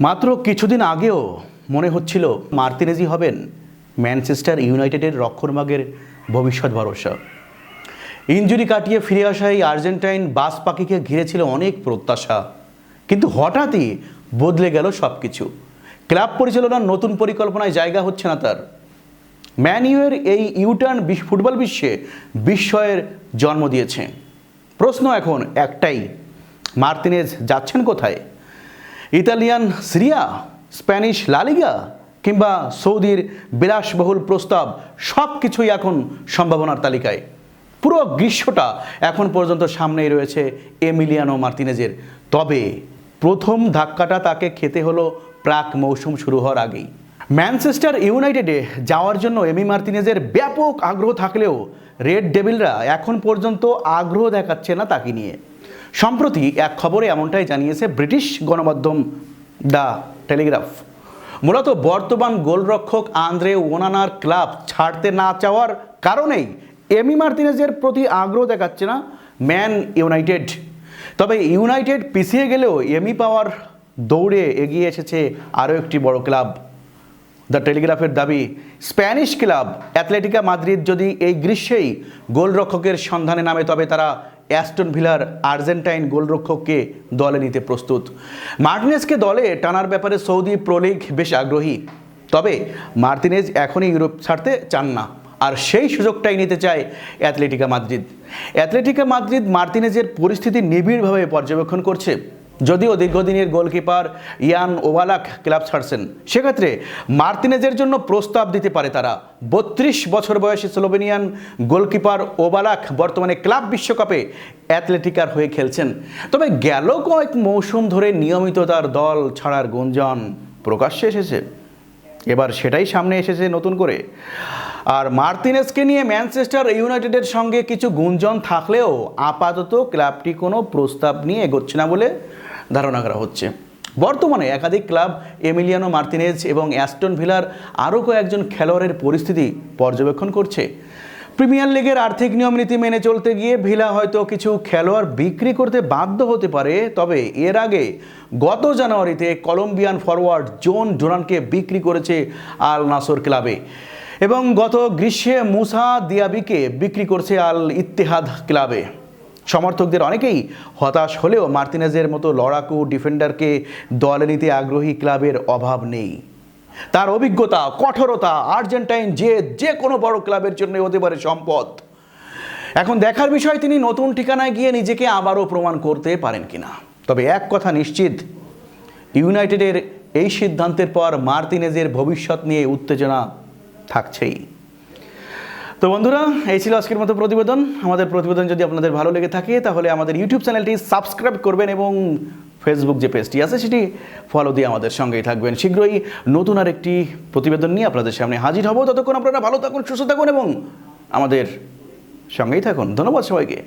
মাত্র কিছুদিন আগেও মনে হচ্ছিল মার্তিনেজি হবেন ম্যানচেস্টার ইউনাইটেডের রক্ষণভাগের ভবিষ্যৎ ভরসা। ইঞ্জুরি কাটিয়ে ফিরে আসা এই আর্জেন্টাইন বাস পাখিকে ঘিরেছিল অনেক প্রত্যাশা। কিন্তু হঠাৎই বদলে গেল সব কিছু ক্লাব পরিচালনার নতুন পরিকল্পনায় জায়গা হচ্ছে না তার। ম্যান ইউয়ের এই ইউটার্ন ফুটবল বিশ্বে বিস্ময়ের জন্ম দিয়েছে। প্রশ্ন এখন একটাই, মার্তিনেজ যাচ্ছেন কোথায়? ইতালিয়ান সিরিয়া, স্প্যানিশ লালিগা কিংবা সৌদির বিলাসবহুল প্রস্তাব সব কিছুই এখন সম্ভাবনার তালিকায়। পুরো গ্রীষ্মটা এখন পর্যন্ত সামনেই রয়েছে এমিলিয়ানো মার্তিনেজের। তবে প্রথম ধাক্কাটা তাকে খেতে হলো প্রাক মৌসুম শুরু হওয়ার আগেই। ম্যানচেস্টার ইউনাইটেডে যাওয়ার জন্য এমি মার্তিনেজের ব্যাপক আগ্রহ থাকলেও রেড ডেভিলরা এখন পর্যন্ত আগ্রহ দেখাচ্ছে না তাকে নিয়ে। সম্প্রতি এক খবরে এমনটাই জানিয়েছে ব্রিটিশ গণমাধ্যম দ্য টেলিগ্রাফ। মূলত বর্তমান গোলরক্ষক আন্দ্রে ওনানার ক্লাব ছাড়তে না চাওয়ার কারণেই এমি মার্তিনেজের প্রতি আগ্রহ দেখাচ্ছে না ম্যান ইউনাইটেড। তবে ইউনাইটেড পিছিয়ে গেলেও এমি পাওয়ার দৌড়ে এগিয়ে এসেছে আরও একটি বড় ক্লাব। দ্য টেলিগ্রাফের দাবি, স্প্যানিশ ক্লাব অ্যাথলেটিকা মাদ্রিদ যদি এই গ্রীষ্মেই গোলরক্ষকের সন্ধানে নামে তবে তারা অ্যাস্টন ভিলার আর্জেন্টাইন গোলরক্ষককে দলে নিতে প্রস্তুত। মার্টিনেজকে দলে টানার ব্যাপারে সৌদি প্রলিগ বেশ আগ্রহী। তবে মার্টিনেজ এখনই ইউরোপ ছাড়তে চান না। আর সেই সুযোগটাই নিতে চায় অ্যাথলেটিকা মাদ্রিদ। অ্যাথলেটিকা মাদ্রিদ মার্তিনেজের পরিস্থিতি নিবিড়ভাবে পর্যবেক্ষণ করছে। যদিও দীর্ঘদিনের গোলকিপার ইয়ান ওভালাক ক্লাব ছাড়ছেন, সেক্ষেত্রে মার্তিনেজের জন্য প্রস্তাব দিতে পারে তারা। বত্রিশ বছর বয়সী স্লোভেনিয়ান গোলকিপার ওভালাক বর্তমানে ক্লাব বিশ্বকাপে অ্যাথলেটিকার হয়ে খেলছেন। তবে গেল কয়েক মৌসুম ধরে নিয়মিত তার দল ছাড়ার গুঞ্জন প্রকাশ্যে এসেছে। এবার সেটাই সামনে এসেছে নতুন করে। আর মার্তিনেসকে নিয়ে ম্যানচেস্টার ইউনাইটেডের সঙ্গে কিছু গুঞ্জন থাকলেও আপাতত ক্লাবটি কোনো প্রস্তাব নিয়ে এগোচ্ছে না বলে ধারণা করা হচ্ছে। বর্তমানে একাধিক ক্লাব এমিলিয়ানো মার্তিনেজ এবং অ্যাস্টন ভিলার আরও কয়েকজন খেলোয়াড়ের পরিস্থিতি পর্যবেক্ষণ করছে। প্রিমিয়ার লিগের আর্থিক নিয়মনীতি মেনে চলতে গিয়ে ভিলা হয়তো কিছু খেলোয়াড় বিক্রি করতে বাধ্য হতে পারে, তবে এর আগে গত জানুয়ারিতে কলম্বিয়ান ফরওয়ার্ড জোন ডোনানকে বিক্রি করেছে আল নাসর ক্লাবে এবং গত গ্রীষ্মে মুসা দিয়াবিকে বিক্রি করছে আল ইত্তেহাদ ক্লাবে। সমর্থকদের অনেকেই হতাশ হলেও মার্তিনেজের মতো লড়াকু ডিফেন্ডারকে দলে নিতে আগ্রহী ক্লাবের অভাব নেই। তার অভিজ্ঞতা, কঠোরতা, আর্জেন্টাইন যে যে কোনো বড় ক্লাবের জন্য হতে পারে সম্পদ। এখন দেখার বিষয়, তিনি নতুন ঠিকানায় গিয়ে নিজেকে আবারও প্রমাণ করতে পারেন কিনা। তবে এক কথা নিশ্চিত, ইউনাইটেডের এই সিদ্ধান্তের পর মার্তিনেজের ভবিষ্যৎ নিয়ে উত্তেজনা থাকছেই। তো বন্ধুরা, এই ছিল আজকের মতো প্রতিবেদন। আমাদের প্রতিবেদন যদি আপনাদের ভালো লেগে থাকে, তাহলে আমাদের ইউটিউব চ্যানেলটি সাবস্ক্রাইব করবেন এবং ফেসবুক যে পেজটি আছে, সেটি ফলো দিয়ে আমাদের সঙ্গেই থাকবেন। শীঘ্রই নতুন আর একটি প্রতিবেদন নিয়ে আপনাদের সামনে হাজির হব। ততক্ষণ আপনারা ভালো থাকুন, সুস্থ থাকুন এবং আমাদের সঙ্গেই থাকুন। ধন্যবাদ সবাইকে।